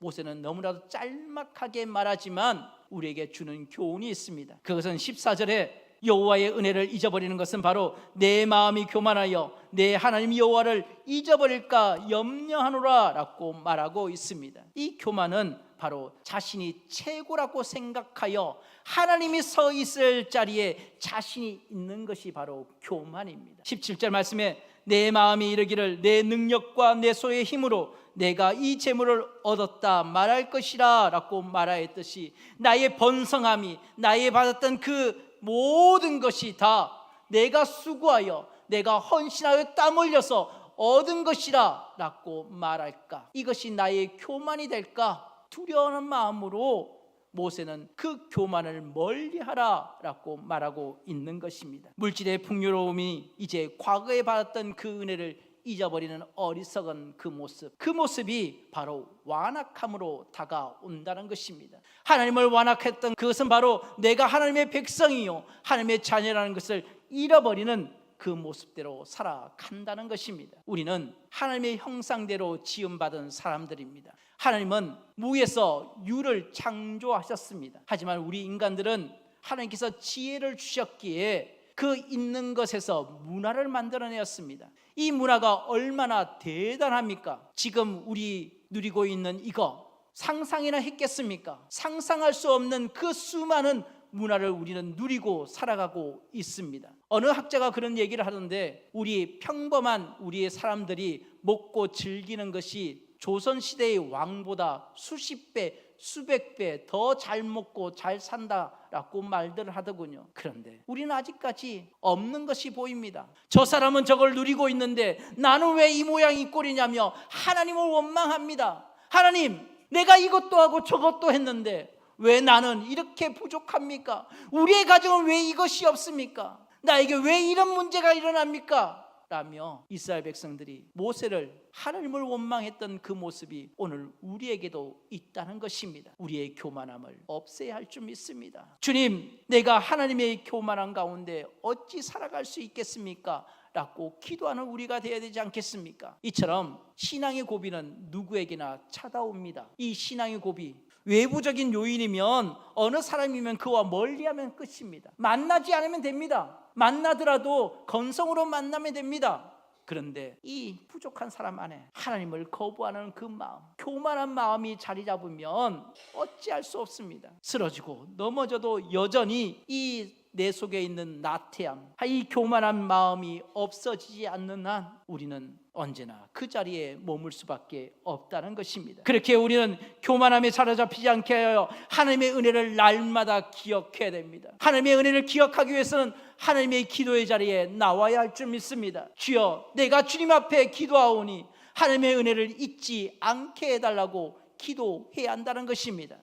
모세는 너무나도 짤막하게 말하지만 우리에게 주는 교훈이 있습니다. 그것은 14절에 여호와의 은혜를 잊어버리는 것은 바로 내 마음이 교만하여 내 하나님 여호와를 잊어버릴까 염려하노라라고 말하고 있습니다. 이 교만은 바로 자신이 최고라고 생각하여 하나님이 서 있을 자리에 자신이 있는 것이 바로 교만입니다. 17절 말씀에 내 마음이 이르기를 내 능력과 내 소의 힘으로 내가 이 재물을 얻었다 말할 것이라 라고 말하였듯이 나의 번성함이 나의 받았던 그 모든 것이 다 내가 수고하여 내가 헌신하여 땀 흘려서 얻은 것이라 라고 말할까? 이것이 나의 교만이 될까? 두려워하는 마음으로 모세는 그 교만을 멀리하라라고 말하고 있는 것입니다. 물질의 풍요로움이 이제 과거에 받았던 그 은혜를 잊어버리는 어리석은 그 모습, 그 모습이 바로 완악함으로 다가온다는 것입니다. 하나님을 완악했던 그것은 바로 내가 하나님의 백성이요, 하나님의 자녀라는 것을 잃어버리는 그 모습대로 살아간다는 것입니다. 우리는 하나님의 형상대로 지음받은 사람들입니다. 하나님은 무에서 유를 창조하셨습니다. 하지만 우리 인간들은 하나님께서 지혜를 주셨기에 그 있는 것에서 문화를 만들어내었습니다. 이 문화가 얼마나 대단합니까? 지금 우리 누리고 있는 이거 상상이나 했겠습니까? 상상할 수 없는 그 수많은 문화를 우리는 누리고 살아가고 있습니다. 어느 학자가 그런 얘기를 하던데 우리 평범한 우리의 사람들이 먹고 즐기는 것이 조선 시대의 왕보다 수십 배, 수백 배 더 잘 먹고 잘 산다라고 말들을 하더군요. 그런데 우리는 아직까지 없는 것이 보입니다. 저 사람은 저걸 누리고 있는데 나는 왜 이 모양이 꼴이냐며 하나님을 원망합니다. 하나님, 내가 이것도 하고 저것도 했는데 왜 나는 이렇게 부족합니까? 우리의 가정은 왜 이것이 없습니까? 나에게 왜 이런 문제가 일어납니까? 라며 이스라엘 백성들이 모세를 하나님을 원망했던 그 모습이 오늘 우리에게도 있다는 것입니다. 우리의 교만함을 없애야 할 줄 믿습니다. 주님, 내가 하나님의 교만한 가운데 어찌 살아갈 수 있겠습니까? 라고 기도하는 우리가 되어야 되지 않겠습니까? 이처럼 신앙의 고비는 누구에게나 찾아옵니다. 이 신앙의 고비 외부적인 요인이면 어느 사람이면 그와 멀리하면 끝입니다. 만나지 않으면 됩니다. 만나더라도 건성으로 만나면 됩니다. 그런데 이 부족한 사람 안에 하나님을 거부하는 그 마음, 교만한 마음이 자리 잡으면 어찌할 수 없습니다. 쓰러지고 넘어져도 여전히 이 내 속에 있는 나태함, 이 교만한 마음이 없어지지 않는 한 우리는 언제나 그 자리에 머물 수밖에 없다는 것입니다. 그렇게 우리는 교만함에 사로잡히지 않게 하여 하나님의 은혜를 날마다 기억해야 됩니다. 하나님의 은혜를 기억하기 위해서는 하나님의 기도의 자리에 나와야 할 줄 믿습니다. 주여, 내가 주님 앞에 기도하오니 하나님의 은혜를 잊지 않게 해달라고 기도해야 한다는 것입니다.